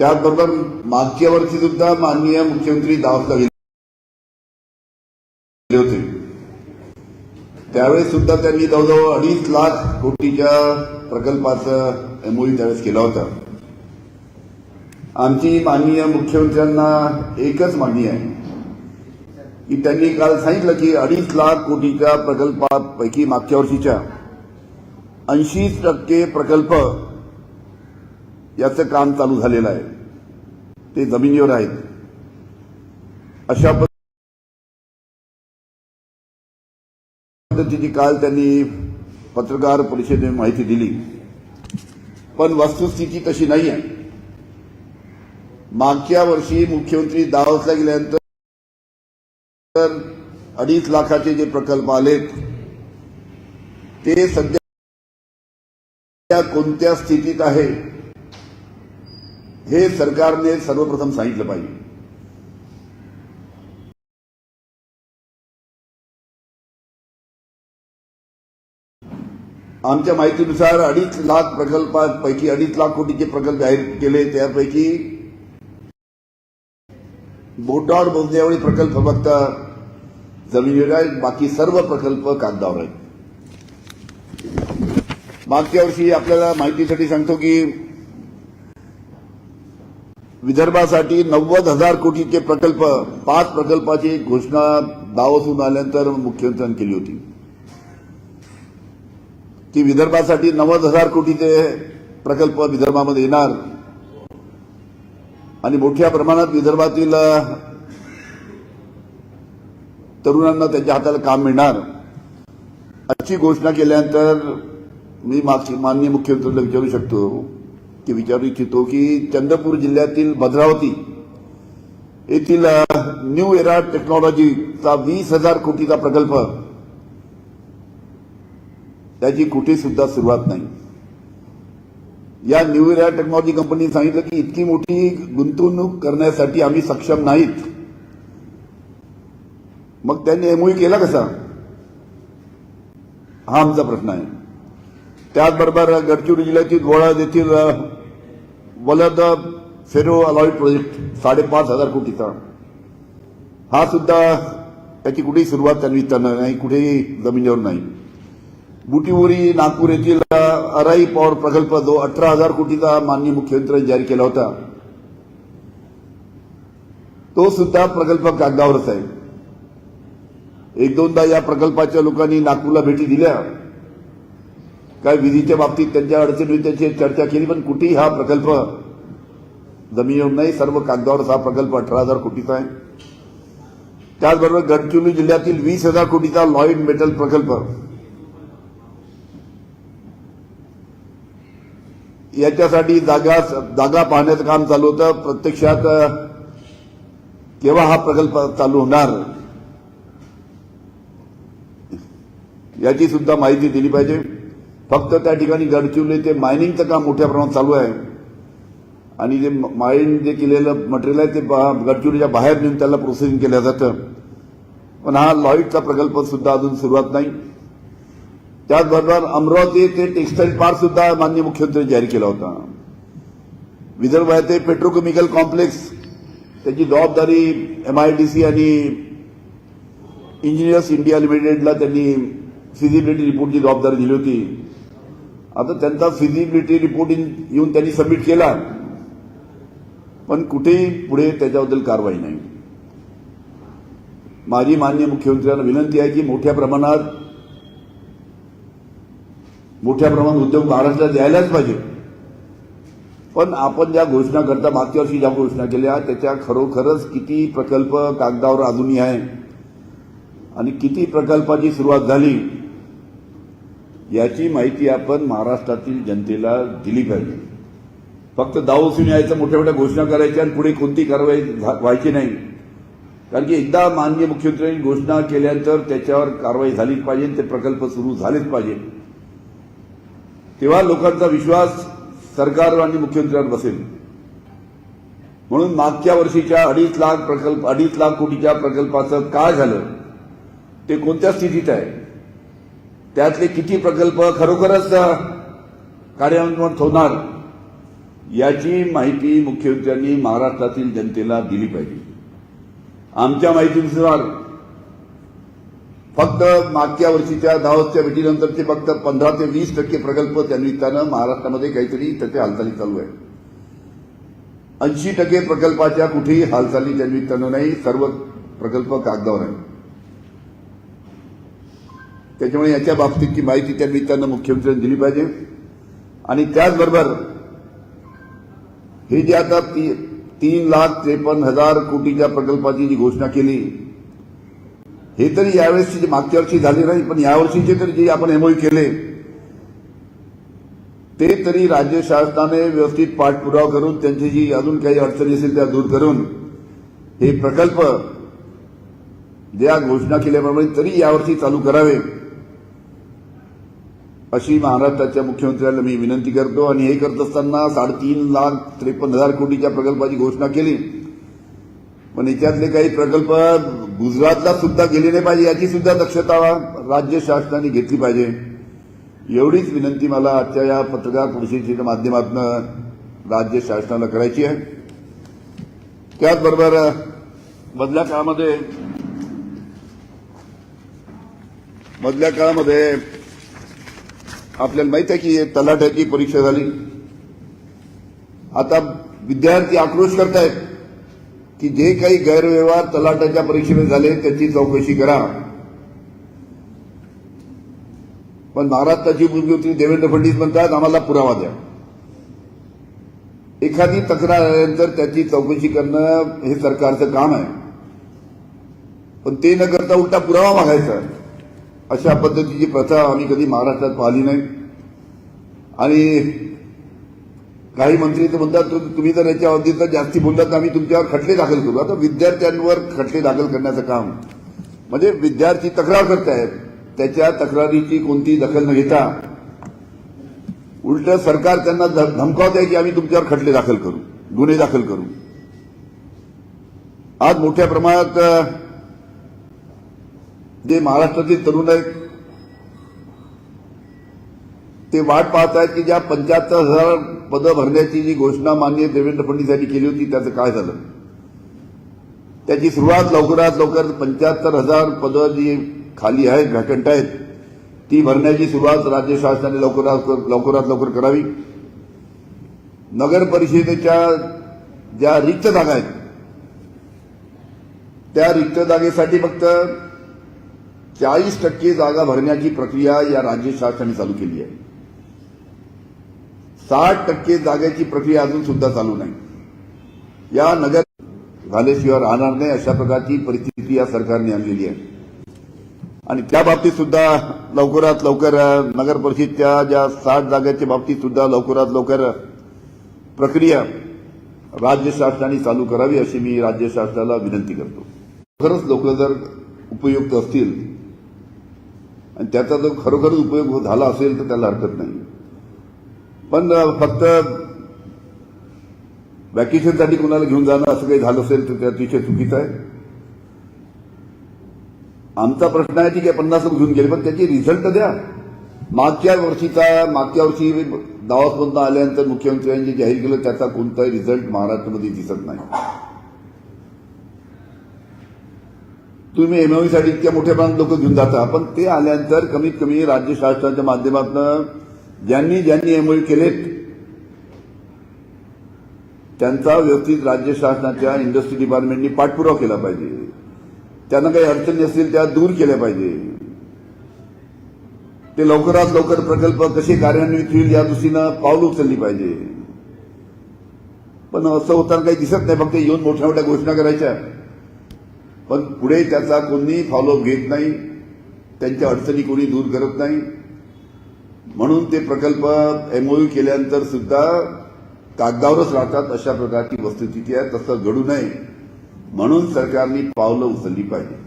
त्याचबरोबर मागच्या वर्षी सुद्धा माननीय मुख्यमंत्री दावसला गेले होते. त्यावेळेस सुद्धा त्यांनी जवळजवळ अडीच लाख कोटीच्या प्रकल्पाचं एमओयू त्यावेळेस केला होता. आमची माननीय मुख्यमंत्र्यांना एकच मागणी आहे की त्यांनी काल सांगितलं की अडीच लाख कोटीच्या प्रकल्पापैकी मागच्या वर्षीच्या ऐंशी टक्के प्रकल्प याचं काम चालू झालेलं आहे. ते जमिनीवर आहेत. अशा पद्धतीची काल त्यांनी पत्रकार परिषदेने माहिती दिली. पण वस्तुस्थिती तशी नाही आहे मागच्या वर्षी मुख्यमंत्री दावसला गेल्यानंतर अडीच लाखाचे जे प्रकल्प आलेत ते सध्या कोणत्या स्थितीत आहे? हे सरकारने सर्वप्रथम सांगितलं पाहिजे. आमच्या माहितीनुसार अडीच लाख प्रकल्पांपैकी अडीच लाख कोटीचे प्रकल्प जाहीर केले. त्यापैकी बोटावर मोजण्यावेळी प्रकल्प फक्त जमिनीवर आहेत. बाकी सर्व प्रकल्प कागदावर आहेत. मागच्या वर्षी आपल्याला माहितीसाठी सांगतो की विदर्भासाठी नव्वद हजार कोटीचे प्रकल्प पाच प्रकल्पाची घोषणा दावसून आल्यानंतर मुख्यमंत्र्यांनी केली होती. ती विदर्भासाठी नव्वद हजार कोटीचे प्रकल्प विदर्भामध्ये येणार. आणि मोठ्या प्रमाणात विदर्भातील तरुणांना त्यांच्या हाताला काम मिळणार. अशी घोषणा केल्यानंतर मी मागची माननीय मुख्यमंत्र्यांना विचारू शकतो की विचारू इच्छितो की चंद्रपूर जिल्ह्यातील भद्रावती येथील न्यू एरा टेक्नॉलॉजीचा वीस हजार कोटीचा प्रकल्प त्याची कुठे सुद्धा सुरुवात नाही. या न्यू एरा टेक्नॉलॉजी कंपनीने सांगितलं की इतकी मोठी गुंतवणूक करण्यासाठी आम्ही सक्षम नाहीत. मग त्यांनी एमओयू केला कसा? हा आमचा प्रश्न आहे. त्याचबरोबर गडचिरोली जिल्ह्यातील गोळा येथील वलद फेरो अलॉइड प्रोजेक्ट साडेपाच हजार कोटीचा. हा सुद्धा त्याची कुठेही सुरुवात त्यांनी त्यांना नाही कुठेही जमिनीवर नाही. बुटीवरी नागपूर येथील अराई पॉवर प्रकल्प जो अठरा हजार कोटीचा माननीय मुख्यमंत्र्यांनी जाहीर केला होता तो सुद्धा प्रकल्प कागदावरच आहे. एक दोनदा या प्रकल्पाच्या लोकांनी नागपूरला भेटी दिल्या. काय विधीच्या बाबतीत त्यांच्या अडचणी त्यांची चर्चा केली पण कुठेही हा प्रकल्प जमिनीवर नाही. सर्व कागदावर हा प्रकल्प अठरा हजार कोटीचा आहे. त्याचबरोबर गडचिरोली जिल्ह्यातील वीस हजार कोटीचा लॉईड मेटल प्रकल्प. याच्यासाठी जागा जागा पाहण्याचं काम चालू होतं. प्रत्यक्षात केव्हा हा प्रकल्प चालू होणार? याची सुद्धा माहिती दिली पाहिजे. फक्त त्या ठिकाणी गडचिरोली ते मायनिंगचं काम मोठ्या प्रमाणात चालू आहे. आणि जे मायन जे केलेलं मटेरियल आहे ते बा- गडचिरोलीच्या बाहेर नेऊन त्याला प्रोसेसिंग केलं जातं. पण हा लॉईटचा प्रकल्प सुद्धा अजून सुरुवात नाही. त्याचबरोबर अमरावती ते टेक्सटाईल पार्क सुद्धा माननीय मुख्यमंत्र्यांनी जाहीर केला होता. विदर्भ आहे ते पेट्रोकेमिकल कॉम्प्लेक्स त्याची जबाबदारी एमआयडीसी आणि इंजिनियर्स इंडिया लिमिटेडला त्यांनी फिजिबिलिटी रिपोर्टची जबाबदारी दिली होती. आता त्यांचा फिजिबिलिटी रिपोर्ट येऊन त्यांनी सबमिट केला. पण कुठेही पुढे त्याच्याबद्दल कारवाई नाही. माझी माननीय मुख्यमंत्र्यांना विनंती आहे की मोठ्या प्रमाणात मोठ्या प्रमाणात उद्योग महाराष्ट्रात द्यायलाच पाहिजे. पण आपण ज्या घोषणा करता मागच्या वर्षी ज्या घोषणा केल्या त्याच्या खरोखरच किती प्रकल्प कागदावर अजूनही आहे आणि किती प्रकल्पाची सुरुवात झाली याची माहिती आपण महाराष्ट्रातील जनतेला दिली पाहिजे. फक्त दावसून यायचं मोठ्या मोठ्या घोषणा करायच्या आणि पुढे कोणती कारवाई झा- व्हायची नाही. कारण की एकदा माननीय मुख्यमंत्र्यांनी घोषणा केल्यानंतर त्याच्यावर कारवाई झालीच पाहिजे ते प्रकल्प सुरू झालेच पाहिजे. तेव्हा लोकांचा विश्वास सरकार आणि मुख्यमंत्र्यांवर बसेल. म्हणून मागच्या वर्षीच्या अडीच लाख प्रकल्प अडीच लाख कोटीच्या प्रकल्पाचं काय झालं? ते कोणत्या स्थितीत आहे? त्यातले किती प्रकल्प खरोखरच कार्यान्वित होणार याची माहिती मुख्यमंत्र्यांनी महाराष्ट्रातील जनतेला दिली पाहिजे. आमच्या माहितीनुसार फक्त मागच्या वर्षीच्या दावोसच्या भेटीनंतरचे फक्त पंधरा ते वीस टक्के प्रकल्प त्यानिमित्तानं महाराष्ट्रामध्ये काहीतरी त्याच्या हालचाली चालू आहे ऐंशी टक्के प्रकल्पाच्या कुठेही हालचाली त्यानिमित्तानं नाही सर्व प्रकल्प कागदावर आहे त्याच्यामुळे याच्या बाबतीतची माहिती त्या निमित्तानं मुख्यमंत्र्यांनी दिली पाहिजे. आणि त्याचबरोबर हे जे आता ती, तीन लाख त्रेपन्न हजार कोटीच्या प्रकल्पाची जी घोषणा केली हे तरी यावेळेसची मागच्या वर्षी झाले नाही पण यावर्षीचे तरी जे आपण एमओयू केले ते तरी राज्य शासनाने व्यवस्थित पाठपुरावा करून त्यांची जी अजून काही अडचणी असेल त्या दूर करून हे प्रकल्प ज्या घोषणा केल्याप्रमाणे तरी यावर्षी चालू करावे. अशी महाराष्ट्राच्या मुख्यमंत्र्यांना मी विनंती करतो आणि हे करत असताना साडेतीन लाख त्रेपन्न हजार कोटीच्या प्रकल्पाची घोषणा केली. पण याच्यातले काही प्रकल्प गुजरातला सुद्धा गेले नाही पाहिजे याची सुद्धा दक्षता राज्य शासनाने घेतली पाहिजे. एवढीच विनंती मला आजच्या या पत्रकार परिषदेच्या माध्यमातून राज्य शासनाला करायची आहे. त्याचबरोबर मधल्या काळामध्ये मधल्या काळामध्ये आपल्याला माहीत आहे की तलाठ्याची परीक्षा झाली. आता विद्यार्थी आक्रोश करतायत की जे काही गैरव्यवहार तलाट्याच्या परीक्षेमध्ये झाले त्याची चौकशी करा. पण महाराष्ट्राची मुख्यमंत्री देवेंद्र फडणवीस म्हणतात आम्हाला पुरावा द्या. एखादी तक्रार आल्यानंतर त्याची चौकशी करणं हे सरकारचं काम आहे. पण ते न करता उलटा पुरावा मागायचा. अशा पद्धतीची प्रथा आम्ही कधी महाराष्ट्रात पाहिली नाही. आणि काही मंत्री तर म्हणतात तुम्ही जर याच्या तर जास्ती बोललात तर आम्ही तुमच्यावर खटले दाखल करू. आता विद्यार्थ्यांवर खटले दाखल करण्याचं काम. म्हणजे विद्यार्थी तक्रार करतायत. त्याच्या तक्रारीची कोणती दखल न घेता उलट सरकार त्यांना ध- धमकावत आहे की आम्ही तुमच्यावर खटले दाखल करू गुन्हे दाखल करू. आज मोठ्या प्रमाणात जे महाराष्ट्राचे तरुण आहेत ते वाट पाहत आहेत की ज्या पंच्याहत्तर हजार पदं भरण्याची जी घोषणा माननीय देवेंद्र फडणवीस यांनी केली होती त्याचं काय झालं? त्याची सुरुवात लवकरात लवकर पंच्याहत्तर हजार पदं जी खाली आहेत व्हॅकंट आहेत ती भरण्याची सुरुवात राज्य शासनाने लवकरात लवकरात लवकर करावी. नगर परिषदेच्या ज्या रिक्त जागा आहेत त्या रिक्त जागेसाठी फक्त चाळीस टक्के जागा भरण्याची प्रक्रिया या राज्य शासनाने चालू केली आहे. साठ टक्के जागेची प्रक्रिया अजून सुद्धा चालू नाही. या नगर झाल्याशिवाय राहणार नाही अशा प्रकारची परिस्थिती या सरकारने आणलेली आहे. आणि त्या बाबतीत सुद्धा लवकरात लवकर नगर परिषदच्या ज्या साठ जागेच्या बाबतीत सुद्धा लवकरात लवकर प्रक्रिया राज्य शासनाने चालू करावी अशी मी राज्य शासनाला विनंती करतो. खरंच लोक जर उपयुक्त असतील आणि त्याचा जो खरोखर उपयोग हो झाला असेल तर त्याला हरकत नाही. पण फक्त व्हॅकेशनसाठी कोणाला घेऊन जाणं असं काही झालं असेल तर ते अतिशय चुकीचं आहे. आमचा प्रश्न आहे की काय पन्नास लोक घेऊन गेले पण त्याची रिझल्ट द्या. मागच्या वर्षीचा मागच्या वर्षी दावासमधून आल्यानंतर मुख्यमंत्र्यांनी जाहीर केलं त्याचा कोणताही रिझल्ट महाराष्ट्रामध्ये दिसत नाही. तुम्ही एमओईसाठी इतक्या मोठ्या प्रमाणात लोक घेऊन जाता. पण ते आल्यानंतर कमीत कमी राज्य शासनाच्या माध्यमातून ज्यांनी ज्यांनी एमओई केलेत त्यांचा व्यवस्थित राज्य शासनाच्या इंडस्ट्री डिपार्टमेंटनी पाठपुरावा केला पाहिजे. त्यांना काही अडचणी असतील त्या दूर केल्या पाहिजे. ते लवकरात लवकर प्रकल्प कसे कार्यान्वित होईल या दृष्टीनं पावलं उचलली पाहिजे. पण असं होताना काही दिसत नाही फक्त येऊन मोठ्या मोठ्या घोषणा करायच्या. पण पुढे त्याचा कोणी फॉलोअप घेत नाही त्यांच्या अडचणी कोणी दूर करत नाही. म्हणून ते प्रकल्प एमओयू केल्यानंतर सुद्धा कागदावरच राहतात अशा प्रकारची वस्तुस्थिती आहे तसं घडू नये. म्हणून सरकारने पावलं उचलली पाहिजे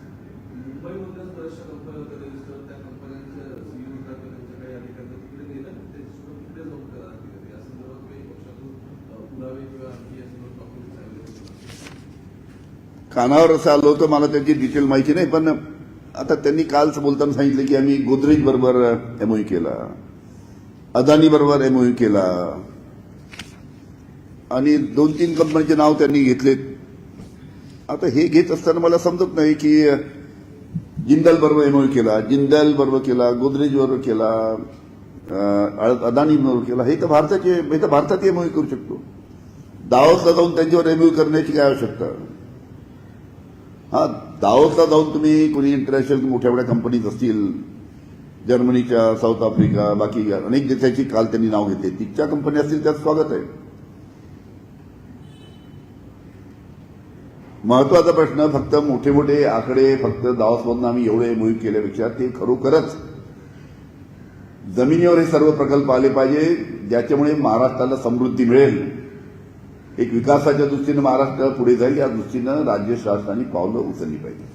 मुंबईमधल्याच बऱ्याचशा कंपन्या वगैरे दिसतात त्या कंपन्यांच्या सीईओ त्यांच्या काही अधिकाऱ्यांना तिकडे नेलं ते सुद्धा तिकडे जाऊन करा अधिकारी या संदर्भात काही पक्षातून अ, पुरावे किंवा आणखी या संदर्भात डॉक्युमेंट्स आले कानावर असं आलं होतं मला त्याची डिटेल माहिती नाही पण आता त्यांनी कालच बोलताना सांगितलं की आम्ही गोदरेज बरोबर एमओयू केला. अदानी बरोबर एमओयू केला. आणि दोन तीन कंपन्यांचे नाव त्यांनी घेतले आता हे घेत असताना मला समजत नाही की जिंदल बरोबर एमओयू केला जिंदल बरोबर केला गोदरेज बरोबर केला अदानी बरोबर केला. हे तर भारताचे हे तर भारतात एमओयू करू शकतो. दावतला जाऊन त्यांच्यावर एमओयू करण्याची काय आवश्यकता? हा दावोसला जाऊन तुम्ही कोणी इंटरनॅशनल मोठ्या मोठ्या कंपनीज असतील जर्मनीच्या साऊथ आफ्रिका बाकी अनेक देशाची काल त्यांनी नाव घेतले. तिच्या कंपनी असतील त्यात स्वागत आहे. महत्त्वाचा प्रश्न फक्त मोठे मोठे आकडे फक्त दावसमधून आम्ही एवढे मोहीम केल्यापेक्षा ते खरोखरच जमिनीवर हे सर्व प्रकल्प आले पाहिजे ज्याच्यामुळे महाराष्ट्राला समृद्धी मिळेल. एक विकासाच्या दृष्टीनं महाराष्ट्र पुढे जाईल या दृष्टीनं राज्य शासनाने पावलं उचलली पाहिजे.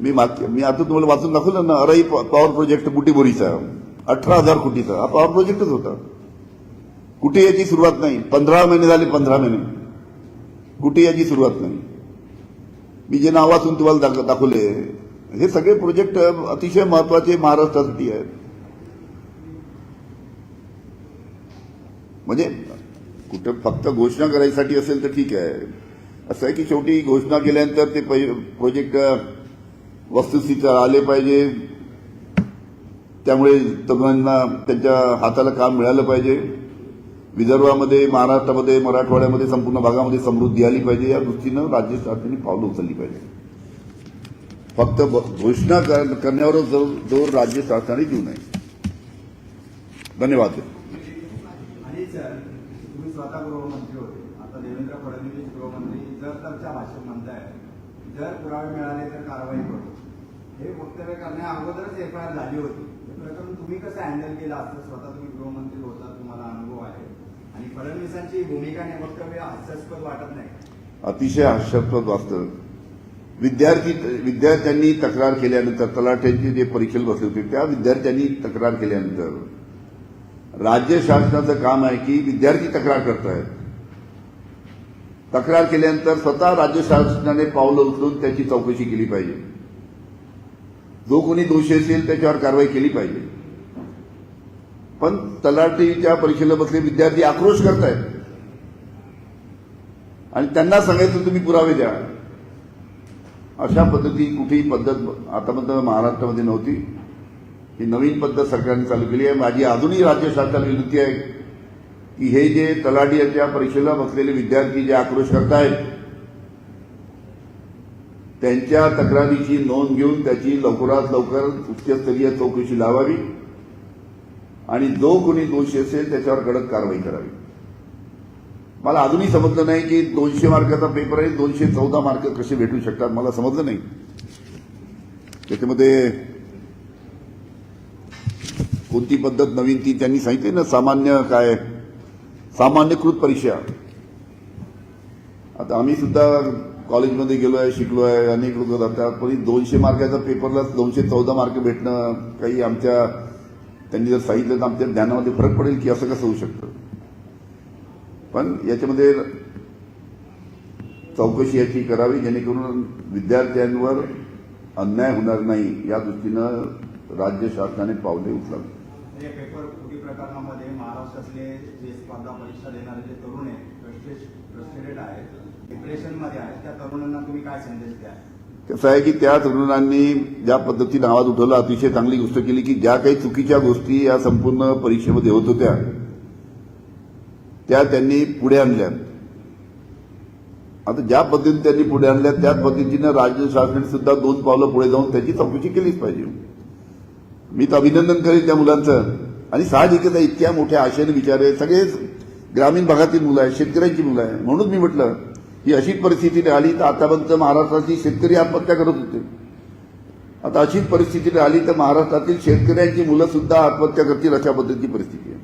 मी मी आता तुम्हाला वाचून दाखवलं ना अरे पॉवर प्रोजेक्ट बुटीबोरीचा अठरा हजार कोटीचा. हा पॉवर प्रोजेक्टच होता. कुठे याची सुरुवात नाही. पंधरा महिने झाले पंधरा महिने. कुठे याची सुरुवात नाही. मी जे नाव वाचून तुम्हाला दाख- दाखवले हे सगळे प्रोजेक्ट अतिशय महत्त्वाचे महाराष्ट्रासाठी आहेत. म्हणजे कुठं फक्त घोषणा करायसाठी असेल तर ठीक आहे. असं आहे की शेवटी घोषणा केल्यानंतर ते प्रोजेक्ट वस्तुस्थितीत आले पाहिजे. त्यामुळे तरुणांना त्यांच्या हाताला काम मिळालं पाहिजे. विदर्भामध्ये महाराष्ट्रामध्ये मराठवाड्यामध्ये संपूर्ण भागामध्ये समृद्धी आली पाहिजे. या दृष्टीनं राज्य शासनाने पावलं उचलली पाहिजे. फक्त घोषणा कर- करण्यावर जोर राज्य शासनाने देऊ नये. धन्यवाद. स्वतः गृहमंत्री होते. आता देवेंद्र फडणवीस गृहमंत्री जर तरच्या भाषेत म्हणताय जर पुरावे मिळाले तर कारवाई करू. हे वक्तव्य करण्या अगोदरच एफ आय आर झाली होती. हे प्रकरण तुम्ही कसं हँडल केलं? असतं स्वतः तुम्ही गृहमंत्री होता तुम्हाला अनुभव फडणवीसांची भूमिका आणि वक्तव्य हास्यास्पद वाटत नाही. अतिशय हास्यास्पद वास्तव विद्यार्थी विद्यार्थ्यांनी तक्रार केल्यानंतर तलाठ्यांचे जे परीक्षेला बसले होते त्या विद्यार्थ्यांनी तक्रार केल्यानंतर राज्य शासनाचं काम आहे की विद्यार्थी तक्रार करतायत. तक्रार केल्यानंतर स्वतः राज्य शासनाने पावलं उचलून त्याची चौकशी केली पाहिजे. जो कोणी दोषी असेल त्याच्यावर कारवाई केली पाहिजे. पण तलाठीच्या परीक्षेला बसले विद्यार्थी आक्रोश करतायत. आणि त्यांना सांगायचं तुम्ही पुरावे द्या. अशा पद्धती कुठेही पद्धत आतापर्यंत महाराष्ट्रामध्ये नव्हती. ही नवीन पद्धत सरकारने चालू केली आहे. माझी अजूनही राज्य शासनाला विनंती आहे की हे जे तलाठीच्या परीक्षेला बसलेले विद्यार्थी जे आक्रोश करतायत त्यांच्या तक्रारीची नोंद घेऊन त्याची लवकरात लवकर उच्चस्तरीय चौकशी लावावी. आणि जो कोणी दोषी असेल त्याच्यावर कडक कारवाई करावी. मला अजूनही समजलं नाही की दोनशे मार्काचा पेपर आहे दोनशे चौदा मार्क कसे भेटू शकतात मला समजलं नाही. त्याच्यामध्ये कोणती पद्धत नवीन ती त्यांनी सांगितली ना सामान्य काय? सामान्यकृत परीक्षा. आता आम्ही सुद्धा कॉलेजमध्ये गेलो आहे शिकलो आहे अनेक लोक जातात पण दोनशे मार्काचा पेपरला दोनशे चौदा मार्क भेटणं काही आमच्या त्यांनी जर सांगितलं तर आमच्या ज्ञानामध्ये फरक पडेल की असं कसं होऊ शकतं. पण याच्यामध्ये चौकशी याची करावी जेणेकरून विद्यार्थ्यांवर अन्याय होणार नाही या दृष्टीनं राज्य शासनाने पावले उचलावी. पेपर फुटी प्रकरणामध्ये महाराष्ट्रातले जे स्पर्धा परीक्षा देणारे जे तरुण आहेत फ्रस्ट्रेटेड आहेत डिप्रेशनमध्ये आहेत त्या तरुणांना तुम्ही काय संदेश द्या कसं आहे की त्या तरुणांनी ज्या पद्धतीनं आवाज उठवला अतिशय चांगली गोष्ट केली की ज्या काही चुकीच्या गोष्टी या संपूर्ण परीक्षेमध्ये होत होत्या त्या त्यांनी पुढे आणल्या आता ज्या पद्धतीने त्यांनी पुढे आणल्या त्याच पद्धतीनं राज्य शासनाने सुद्धा दोन पावलं पुढे जाऊन त्याची चौकशी केलीच पाहिजे. मी तर अभिनंदन करेन त्या मुलांचं. आणि साहजिकच इतक्या मोठ्या आशेने आहे सगळेच ग्रामीण भागातील मुलं आहेत शेतकऱ्यांची मुलं आहे म्हणून मी म्हटलं ही अशी परिस्थिती आली तर आतापर्यंत महाराष्ट्रातील शेतकरी आत्महत्या करत होते. आता अशीच परिस्थिती आली तर महाराष्ट्रातील शेतकऱ्यांची मुलं सुद्धा आत्महत्या करतील अशा पद्धतीची परिस्थिती आहे.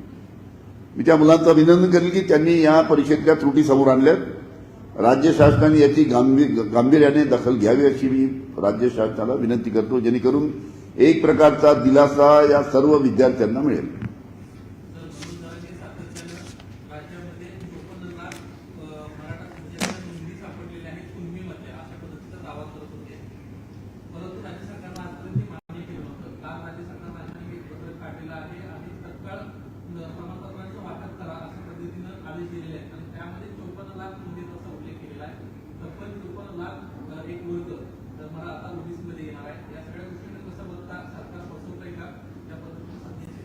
मी त्या मुलांचं अभिनंदन करेल की त्यांनी या परीक्षेतल्या त्रुटी समोर आणल्यात. राज्य शासनाने याची गांभीर गांभीर्याने दखल घ्यावी अशी मी राज्य शासनाला विनंती करतो जेणेकरून एक प्रकारचा दिलासा या सर्व विद्यार्थ्यांना मिळेल तर गुरुद्वारांनी सातत्यानं राज्यामध्ये चोपन्न लाख अ, मराठा समाजाच्या नोंदी सापडलेल्या आहेत कुणबीमध्ये अशा पद्धतीचा दावा करत होते परंतु राज्य सरकारनं आजपर्यंत ते मान्य केलं नव्हतं काल राज्य सरकारनं अचानक एक पत्रक काढलेलं आहे आणि तत्काळ अ, प्रमाणपत्रांचं वाटप करा अशा पद्धतीनं आदेश दिलेले आहेत आणि त्यामध्ये चोपन्न लाख नोंदीचा उल्लेख केलेला आहे तब्बल चोपन्न लाख अ, एक वर्ग तर मला आता ओबीसी मध्ये येणार आहे या सगळ्या गोष्टींना कसं बघता सरकार फसवतंय का या पद्धतीने सध्याचे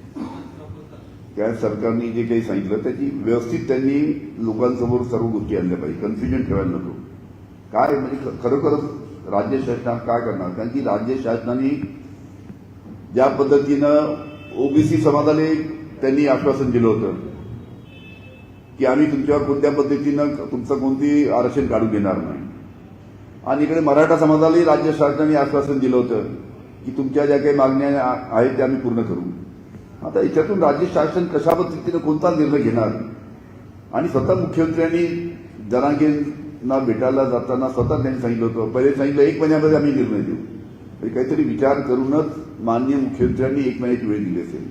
करतात त्या सरकारने जे काही सांगितलं त्याची व्यवस्थित त्यांनी लोकांसमोर सर्व गोष्टी आणल्या पाहिजे. कन्फ्युजन ठेवायला नको. काय म्हणजे खरोखरच राज्य शासनात काय करणार? कारण की राज्य शासनाने ज्या पद्धतीनं ओबीसी समाजाला त्यांनी आश्वासन दिलं होतं की आम्ही तुमच्यावर कोणत्या पद्धतीनं तुमचं कोणती आरक्षण काढून घेणार नाही. आणि इकडे मराठा समाजालाही राज्य शासनाने आश्वासन दिलं होतं की तुमच्या ज्या काही मागण्या आहेत त्या आम्ही पूर्ण करू. आता याच्यातून राज्य शासन कशा पद्धतीने कोणता निर्णय घेणार? आणि स्वतः मुख्यमंत्र्यांनी जरांगेंना भेटायला जाताना स्वतः त्यांनी सांगितलं होतं. पहिले सांगितलं एक महिन्यामध्ये आम्ही निर्णय देऊ. म्हणजे काहीतरी विचार करूनच माननीय मुख्यमंत्र्यांनी एक महिन्याची वेळ दिली असेल.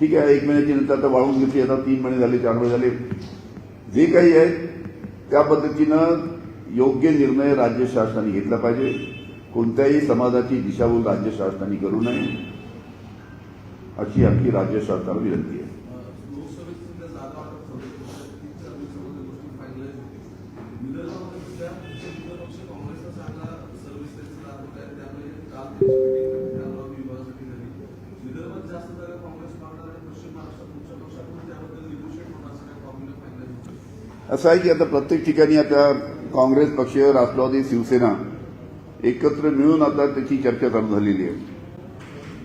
ठीक आहे एक महिन्याची नंतर आता वाळून घेतली आता तीन महिने झाले चार महिने झाले. जे काही आहे त्या पद्धतीनं योग्य निर्णय राज्य शासनाने घेतला पाहिजे. कोणत्याही समाजाची दिशाभूल राज्य शासनाने करू नये. अशी आपली राज्य शासनाला विनंती आहे. असं आहे की आता प्रत्येक ठिकाणी आता काँग्रेस पक्ष राष्ट्रवादी शिवसेना एकत्र मिळून आता त्याची चर्चा चालू झालेली आहे.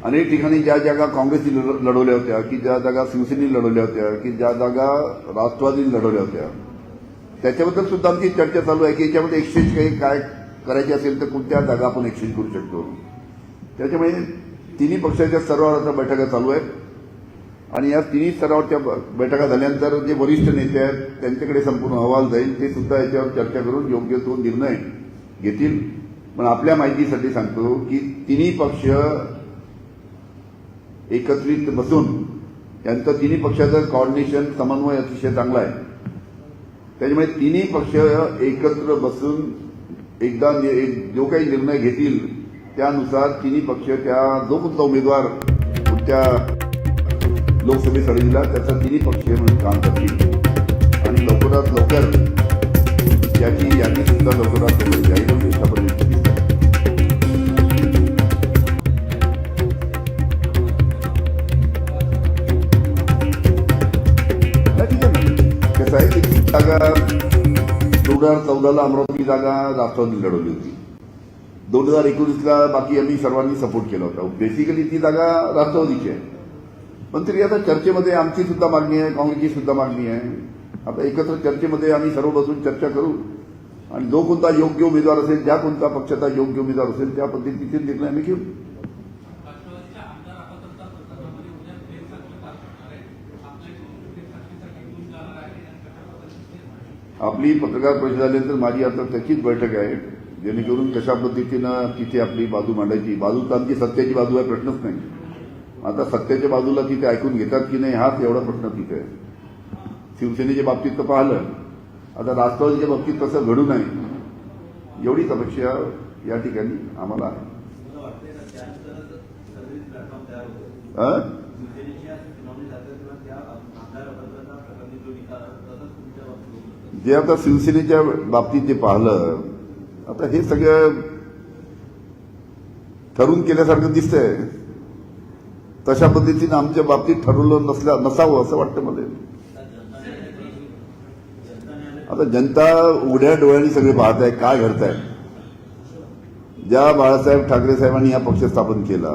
अनेक ठिकाणी ज्या जागा काँग्रेसने लढवल्या होत्या की ज्या जागा शिवसेनेने लढवल्या होत्या की ज्या जागा राष्ट्रवादीने लढवल्या होत्या त्याच्याबद्दल सुद्धा आमची चर्चा चालू आहे की याच्यामध्ये एक्सचेंज काही काय करायची असेल तर कोणत्या जागा आपण एक्सचेंज करू शकतो? त्याच्यामुळे तिन्ही पक्षाच्या स्तरावर आता बैठका चालू आहेत. आणि या तिन्ही स्तरावरच्या ब- बैठका झाल्यानंतर जे वरिष्ठ नेते आहेत त्यांच्याकडे संपूर्ण अहवाल जाईल ते सुद्धा याच्यावर चर्चा करून योग्य तो निर्णय घेतील. पण आपल्या माहितीसाठी सांगतो की तिन्ही पक्ष एकत्रित बसून यांचं तिन्ही पक्षाचं कॉर्डिनेशन समन्वय अतिशय चांगला आहे. त्याच्यामुळे तिन्ही पक्ष एकत्र बसून एकदा एक- जो काही निर्णय घेतील त्यानुसार तिन्ही पक्ष त्या जो कोणता उमेदवार त्या लोकसभेसाठी दिला त्याचा तिन्ही पक्ष म्हणून काम करतील. आणि लवकरात लवकर याची यादी सुद्धा लवकरात लवकर जाहीर होईल हजार चौदाला अमरावती जागा राष्ट्रवादी लढवली होती. दोन हजार एकोणीसला बाकी आम्ही सर्वांनी सपोर्ट केला होता. बेसिकली ती जागा राष्ट्रवादीची आहे. पण तरी आता चर्चेमध्ये आमची सुद्धा मागणी आहे काँग्रेसची सुद्धा मागणी आहे. आता एकत्र चर्चेमध्ये आम्ही सर्व बसून चर्चा करू. आणि जो कोणता योग्य उमेदवार असेल ज्या कोणता पक्षाचा योग्य उमेदवार असेल त्या पद्धतीचे निर्णय आम्ही घेऊ राष्ट्रवादीच्या आमदार अपात्रता प्रकरणामध्ये उद्या फेरसाखळी पार पडणार आहे आपल्या फेरसाखळीसाठी कोण जाणार आहे आणि कशा पद्धतीने आपली पत्रकार परिषद झाल्यानंतर माझी आता त्याचीच बैठक आहे. जेणेकरून कशा पद्धतीनं तिथे आपली बाजू मांडायची? बाजू तर आमची सत्याची बाजू आहे प्रश्नच नाही. आता सत्याच्या बाजूला तिथे ऐकून घेतात की नाही हाच एवढा प्रश्न तिथे आहे. शिवसेनेच्या बाबतीत तर पाहिलं. आता राष्ट्रवादीच्या बाबतीत तसं घडू नये एवढीच अपेक्षा या ठिकाणी आम्हाला आहे मला वाटतंय ना त्यानंतर सर्व्हिस प्लॅटफॉर्म तयार होतो अं? शिवसेनेची आज सुनावणी झाली किंवा त्या आमदार अपात्रता प्रकरणी जो निकाल आला, तसंच तुमच्या बाबतीत होऊ शकतं. जे आता शिवसेनेच्या बाबतीत जे पाहिलं आता हे सगळं ठरून केल्यासारखं दिसतंय. तशा पद्धतीनं आमच्या बाबतीत ठरवलं नसल्या नसावं असं वाटतं मला. आता जनता उघड्या डोळ्यांनी सगळे पाहत आहे काय घडत आहे ज्या बाळासाहेब ठाकरे साहेबांनी हा पक्ष स्थापन केला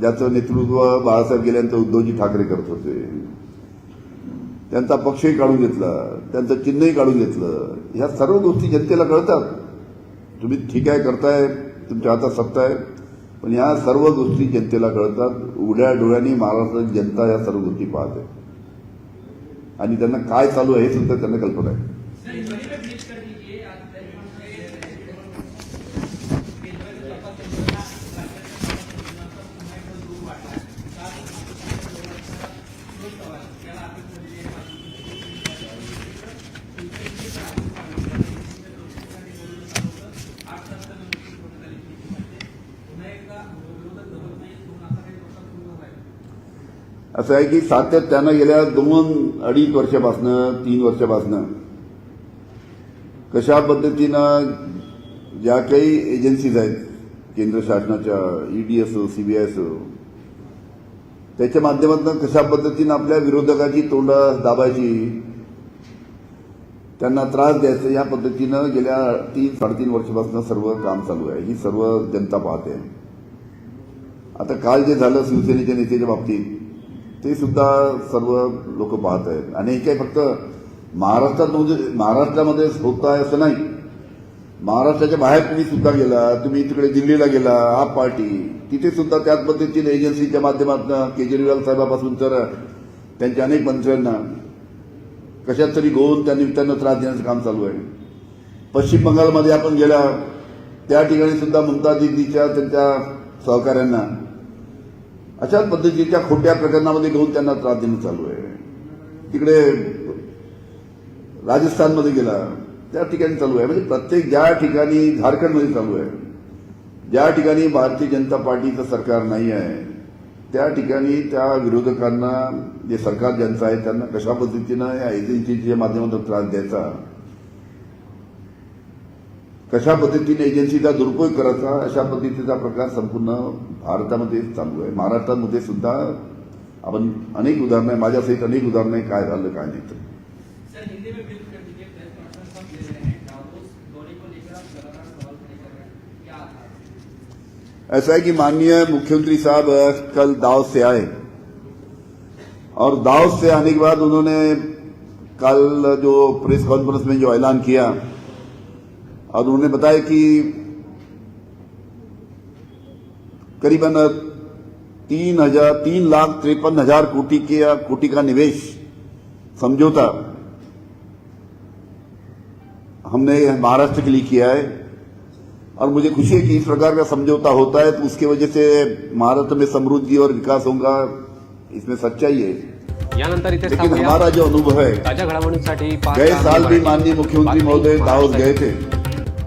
ज्याचं नेतृत्व बाळासाहेब गेल्यानंतर उद्धवजी ठाकरे करत होते. त्यांचा पक्षही काढून घेतला त्यांचं चिन्हही काढून घेतलं. ह्या सर्व गोष्टी जनतेला कळतात. तुम्ही ठीक आहे करताय तुमच्या हातात सत्ता आहे पण ह्या सर्व गोष्टी जनतेला कळतात. उघड्या डोळ्यांनी महाराष्ट्राची जनता या सर्व गोष्टी पाहते. आणि त्यांना काय चालू आहे हे सुद्धा त्यांना कल्पना आहे. असं आहे की सातत्यानं गेल्या दोन अडीच वर्षापासनं तीन वर्षापासनं कशा पद्धतीनं ज्या काही एजन्सीज आहेत केंद्र शासनाच्या ईडी असो सीबीआय असो त्याच्या माध्यमातून कशा पद्धतीनं आपल्या विरोधकाची तोंड दाबायची त्यांना त्रास द्यायचा या पद्धतीनं गेल्या तीन साडेतीन वर्षापासून सर्व काम चालू आहे. ही सर्व जनता पाहते. आता काल जे झालं शिवसेनेच्या नेत्याच्या बाबतीत ते सुद्धा सर्व लोक पाहत आहेत. आणि हे काही फक्त महाराष्ट्रात म्हणजे महाराष्ट्रामध्येच होत आहे असं नाही. महाराष्ट्राच्या बाहेर तुम्ही सुद्धा गेला तुम्ही तिकडे दिल्लीला गेला आप पार्टी तिथे सुद्धा त्याच पद्धतीने एजन्सीच्या माध्यमातून केजरीवाल साहेबापासून तर त्यांच्या अनेक मंत्र्यांना कशात तरी गोवून त्या निमित्तानं त्रास देण्याचं काम चालू आहे. पश्चिम बंगालमध्ये आपण गेला त्या ठिकाणी सुद्धा ममता दिदीच्या त्यांच्या सहकाऱ्यांना अशाच पद्धतीच्या खोट्या प्रकरणामध्ये घेऊन त्यांना त्रास देणं चालू आहे. तिकडे राजस्थानमध्ये गेला त्या ठिकाणी चालू आहे. म्हणजे प्रत्येक ज्या ठिकाणी झारखंडमध्ये चालू आहे ज्या ठिकाणी भारतीय जनता पार्टीचं सरकार नाही आहे त्या ठिकाणी त्या विरोधकांना जे सरकार ज्यांचं आहे त्यांना कशा पद्धतीनं या एजन्सीच्या माध्यमातून त्रास द्यायचा? कशा पद्धतीने एजन्सीचा दुरुपयोग करायचा अशा पद्धतीचा प्रकार संपूर्ण भारतामध्ये चालू आहे. महाराष्ट्रामध्ये सुद्धा आपण अनेक उदाहरणं आहे माझ्यासहित अनेक उदाहरणं आहे काय झालं काय नाही तर. में को ऐसा है कि माननीय मुख्यमंत्री साहब कल दावत से आए। और दावत से आने के बाद उन्होंने कल जो प्रेस कॉन्फ्रेंस में जो ऐलान किया और उन्होंने बताया कि करीबन तीन हज़ार तीन लाख तिरपन हज़ार कोटि के कोटि का निवेश समझौता हमने महाराष्ट्र के लिए किया है और मुझे खुशी है कि इस प्रकार का समझौता होता है तो उसकी वजह से महाराष्ट्र में समृद्धि और विकास होगा इसमें सच्चाई है यानंतर इथे लेकिन हमारा जो अनुभव है गए साल भी माननीय मुख्यमंत्री महोदय दावोस गए. थे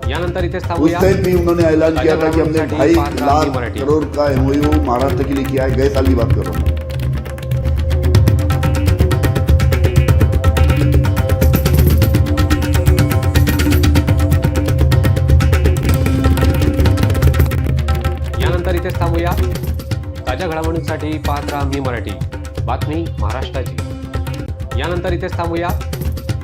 यानंतर इथे उस थांबूया टाइम भी उन्होंने ऐलान किया था कि हमने ढाई लाख करोड़ का एमओयू महाराष्ट्र के लिए किया है। गए साल की बात कर रहा हूँ। यानंतर इथेच थांबूया. ताज्या घडामोडींसाठी पाहत राहा मी मराठी. बातमी महाराष्ट्राची. यानंतर इथेच थांबूया.